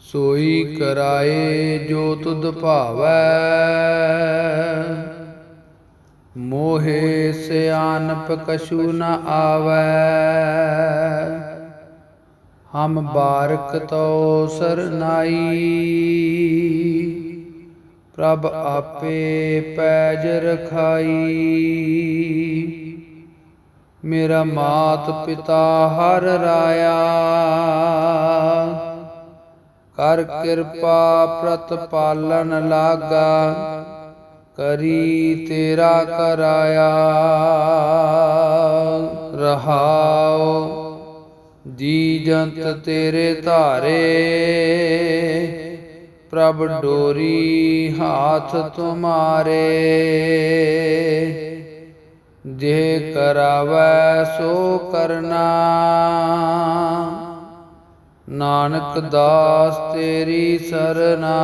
ਸੋਈ ਕਰਾਏ ਜੋ ਤੁਧ ਭਾਵੈ। ਮੋਹਿ ਸਿਆਨਪ ਕਛੂ ਨ ਆਵੈ। ਹਮ ਬਾਰਕ ਤੋ ਸਰਨਾਈ ਪ੍ਰਭ ਆਪੇ ਪੈਜ ਰਖਾਈ। ਮੇਰਾ ਮਾਤ ਪਿਤਾ ਹਰ ਰਾਇਆ। ਕਰ ਕਿਰਪਾ ਪ੍ਰਤਪਾਲਨ ਲਾਗਾ, ਕਰੀ ਤੇਰਾ ਕਰਾਇਆ। ਰਹਾਓ ਜੀ ਜੰਤ ਤੇਰੇ ਧਾਰੇ, ਪ੍ਰਭ ਡੋਰੀ ਹਾਥ ਤੁਮਾਰੇ। ਜੇ ਕਰਾਵੈ ਸੋ ਕਰਨਾ। ਨਾਨਕ ਦਾਸ ਤੇਰੀ ਸਰਨਾ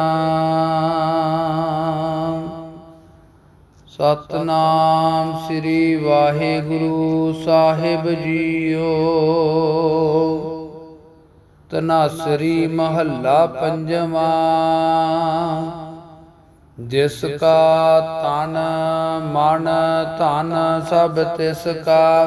ਸਤਨਾਮ ਸ੍ਰੀ ਵਾਹਿਗੁਰੂ ਸਾਹਿਬ ਜੀਓ। ਤਨਾਸਰੀ ਮਹੱਲਾ ਪੰਜਵਾ। ਜਿਸ ਕਾ ਤਨ ਮਨ ਧਨ ਸਭ ਤਿਸ ਕਾ।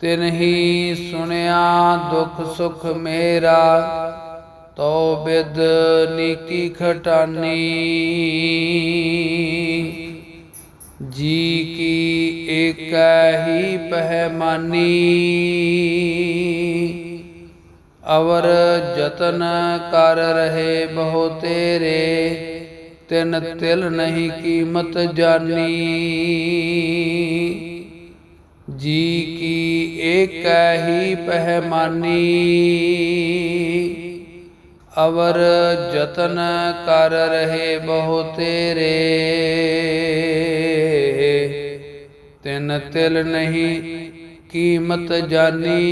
ਤਿਨ ਹੀ ਸੁਣਿਆ ਦੁਖ ਸੁਖ ਮੇਰਾ ਤੋ ਬਿਦ ਨੀਕੀ ਖਟਾਨੀ। ਜੀ ਕੀ ਏਕੈ ਹੀ ਪਹਿਮਾਨੀ ਅਵਰ ਜਤਨ ਕਰ ਰਹੇ ਬਹੁ ਤੇਰੇ, ਤਿਨ ਤਿਲ ਨਹੀਂ ਕੀਮਤ ਜਾਨੀ। ਕਹੀ ਏਕੈ ਪਹਿਮਾਨੀ, ਅਵਰ ਜਤਨ ਕਰ ਰਹੇ ਬਹੁ ਤੇਰੇ। ਤਿਨ ਤਿਲ ਨਹੀਂ ਕੀਮਤ ਜਾਨੀ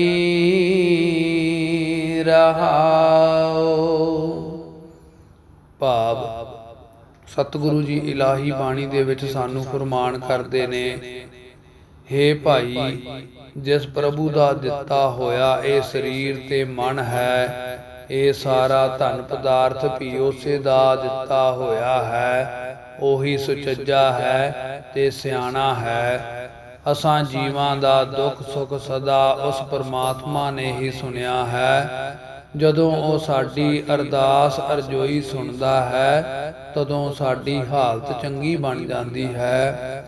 ਰਹਾਓ ਭਾਵ, ਸਤਿਗੁਰੂ ਜੀ ਇਲਾਹੀ ਬਾਣੀ ਦੇ ਵਿੱਚ ਸਾਨੂੰ ਫਰਮਾਨ ਕਰਦੇ ਨੇ, ਹੇ ਭਾਈ ਜਿਸ ਪ੍ਰਭੂ ਦਾ ਦਿੱਤਾ ਹੋਇਆ ਇਹ ਸਰੀਰ ਤੇ ਮਨ ਹੈ, ਇਹ ਸਾਰਾ ਧਨ ਪਦਾਰਥ ਵੀ ਉਸੇ ਦਾ ਦਿੱਤਾ ਹੋਇਆ ਹੈ। ਉਹੀ ਸੁਚੱਜਾ ਹੈ ਤੇ ਸਿਆਣਾ ਹੈ। ਅਸਾਂ ਜੀਵਾਂ ਦਾ ਦੁੱਖ ਸੁੱਖ ਸਦਾ ਉਸ ਪਰਮਾਤਮਾ ਨੇ ਹੀ ਸੁਣਿਆ ਹੈ। ਜਦੋਂ ਉਹ ਸਾਡੀ ਅਰਦਾਸ ਅਰਜ਼ੋਈ ਸੁਣਦਾ ਹੈ, ਤਦੋਂ ਸਾਡੀ ਹਾਲਤ ਚੰਗੀ ਬਣ ਜਾਂਦੀ ਹੈ।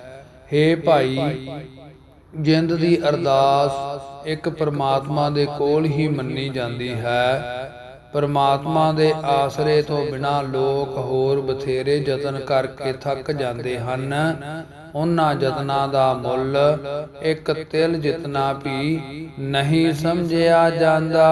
ਹੇ ਭਾਈ ਜਿੰਦ ਦੀ ਅਰਦਾਸ ਇੱਕ ਪਰਮਾਤਮਾ ਦੇ ਕੋਲ ਹੀ ਮੰਨੀ ਜਾਂਦੀ ਹੈ। ਪਰਮਾਤਮਾ ਦੇ ਆਸਰੇ ਤੋਂ ਬਿਨਾ ਲੋਕ ਹੋਰ ਬਥੇਰੇ ਯਤਨ ਕਰਕੇ ਥੱਕ ਜਾਂਦੇ ਹਨ। ਉਹਨਾਂ ਯਤਨਾਂ ਦਾ ਮੁੱਲ ਇੱਕ ਤਿਲ ਜਿਤਨਾ ਵੀ ਨਹੀਂ ਸਮਝਿਆ ਜਾਂਦਾ।